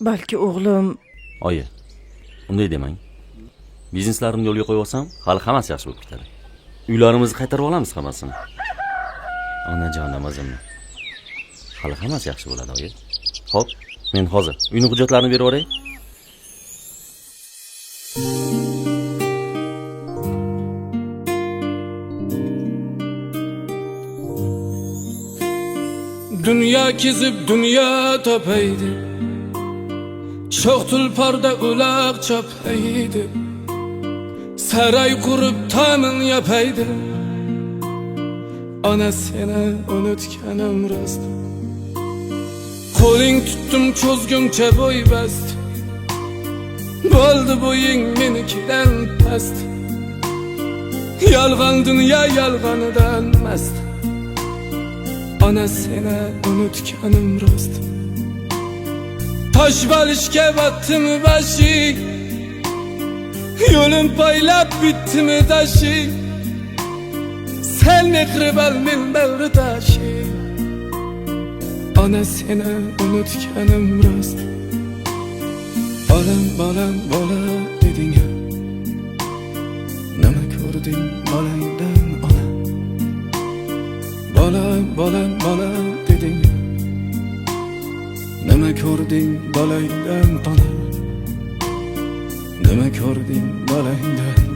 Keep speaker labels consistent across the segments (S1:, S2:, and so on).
S1: balki o'g'lim.
S2: Oyi unday demang. Bizneslarimni yo'lga qo'yib olsam hali hammasi yaxshi bo'lib ketadi. Uylarimizni qaytarib olamiz hammasini. Onajonim o'zimni hali hammasi yaxshi bo'ladi oyi. Ho'p men hozir uyni hujjatlarini berib yuboray.
S3: Dünya kezib dünya topaydi Çok tulparda ulaq çapaydi Saray kurup tamın yapaydı. Ana seni unutkanım rost Qo'ling tutdim cho'zguncha bo'y bast Bo'ldi bo'ying menikidan past Yolg'on dunyo yolg'onidan mast Ana seni unutkanım rost Taş balishga battimi bashi Yo'lim poylab bitdimi tashi Sen mehrib al men bag'ri tashi Ana seni unutkanım rost Bolam bolam bola deding ya. Nima ko'rding bolangdan ona. Bolam deding ya Nima ko'rding bolangdan ona Nima ko'rding bolangdan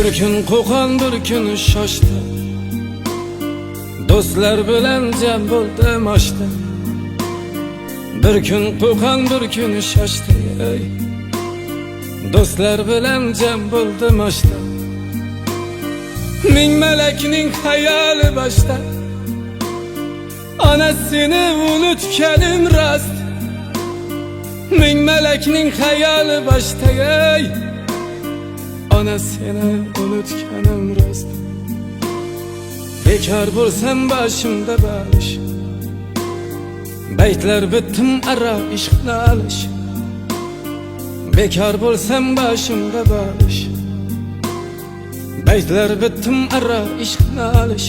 S3: Bir kun qo'qon bir kun shoshdi Do'stlar jam bo'ldim oshdi Bir kun qo'qon bir kun shoshdi ey. Do'stlar bilan jam bo'ldim oshdi Ming malakning xayoli boshda Onasini unutganim rost Ming malakning xayoli boshda ey Ana seni unutkanım rost Bekar bo'lsam boshimda balish Baytlar bittim ara ishqni alish Bekar bo'lsam boshimda balish Baytlar bittim ara ishqni alish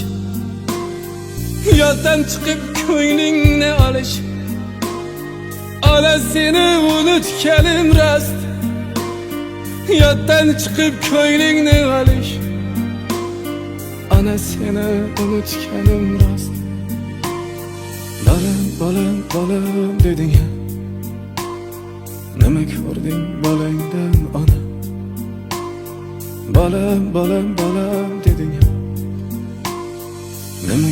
S3: Yoddan chiqib ko'nglingni olish Ana seni unutganim rost Yoddan chiqib ko'nglingni olish Ana seni unutganim rost Bolam, bolam, bolam deding ya. Nima ko'rding bolangdan ona Bolam, bolam, bolam deding ya. Nima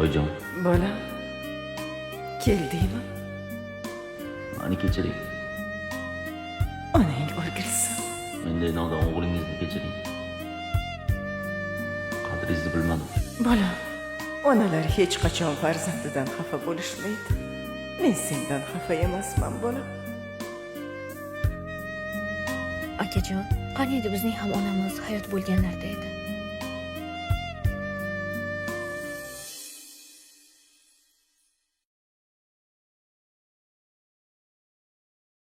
S3: વૈજમ Bola. Geldiğimi Hani geçireyim.
S2: 은혜의 얼굴에서
S1: Ben de
S2: daha da oğlunuzla geçireyim. Kadrinizi bilmedim.
S1: bola onalar hech qachon farzandidan xafa bo'lishmaydi men sendan xafa emasman bola
S4: akajon qani edi bizning ham onamiz hayot bo'lganlarda edi